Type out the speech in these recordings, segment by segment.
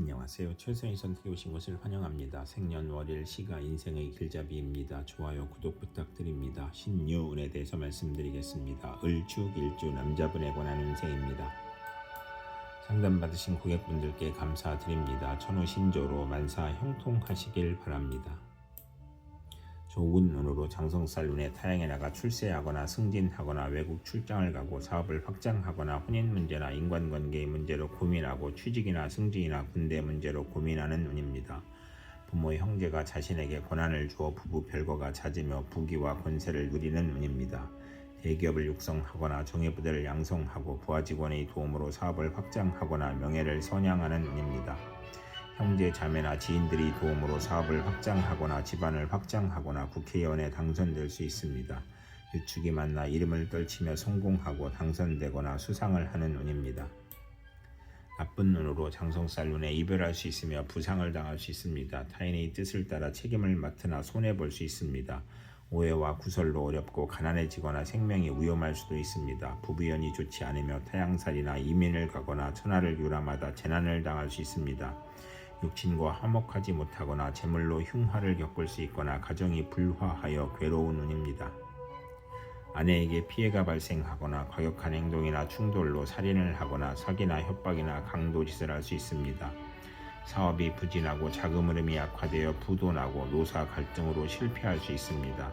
안녕하세요. 최선의 선택해 오신 것을 환영합니다. 생년월일 시가 인생의 길잡이입니다. 좋아요, 구독 부탁드립니다. 신유운에 대해서 말씀드리겠습니다. 을축 일주 남자분에 관한 운세입니다. 상담받으신 고객분들께 감사드립니다. 천우 신조로 만사 형통하시길 바랍니다. 좋은 운으로 장성살 운에 타향에 나가 출세하거나 승진하거나 외국 출장을 가고 사업을 확장하거나 혼인 문제나 인간관계의 문제로 고민하고 취직이나 승진이나 군대 문제로 고민하는 운입니다. 부모의 형제가 자신에게 권한을 주어 부부 별거가 잦으며 부귀와 권세를 누리는 운입니다. 대기업을 육성하거나 정예부대를 양성하고 부하 직원의 도움으로 사업을 확장하거나 명예를 선양하는 운입니다. 형제 자매나 지인들이 도움으로 사업을 확장하거나 집안을 확장하거나 국회의원에 당선될 수 있습니다. 유축이 만나 이름을 떨치며 성공하고 당선되거나 수상을 하는 운입니다. 나쁜 눈으로 장성살 눈에 이별할 수 있으며 부상을 당할 수 있습니다. 타인의 뜻을 따라 책임을 맡으나 손해 볼 수 있습니다. 오해와 구설로 어렵고 가난해지거나 생명이 위험할 수도 있습니다. 부부연이 좋지 않으며 타양살이나 이민을 가거나 천하를 유람하다 재난을 당할 수 있습니다. 육친과 화목하지 못하거나 재물로 흉화를 겪을 수 있거나 가정이 불화하여 괴로운 운입니다. 아내에게 피해가 발생하거나 과격한 행동이나 충돌로 살인을 하거나 사기나 협박이나 강도짓을 할 수 있습니다. 사업이 부진하고 자금 흐름이 약화되어 부도나고 노사 갈등으로 실패할 수 있습니다.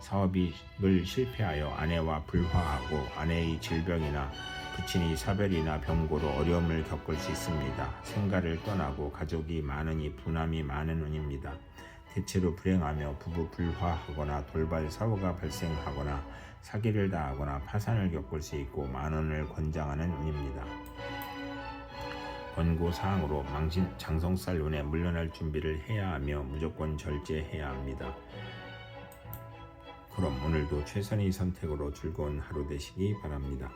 사업을 실패하여 아내와 불화하고 아내의 질병이나 부친이 사별이나 병고로 어려움을 겪을 수 있습니다. 생가를 떠나고 가족이 많으니 분함이 많은 운입니다. 대체로 불행하며 부부 불화하거나 돌발 사고가 발생하거나 사기를 당하거나 파산을 겪을 수 있고 만원을 권장하는 운입니다. 권고 사항으로 망신 장성살 운에 물러날 준비를 해야 하며 무조건 절제해야 합니다. 그럼 오늘도 최선의 선택으로 즐거운 하루 되시기 바랍니다.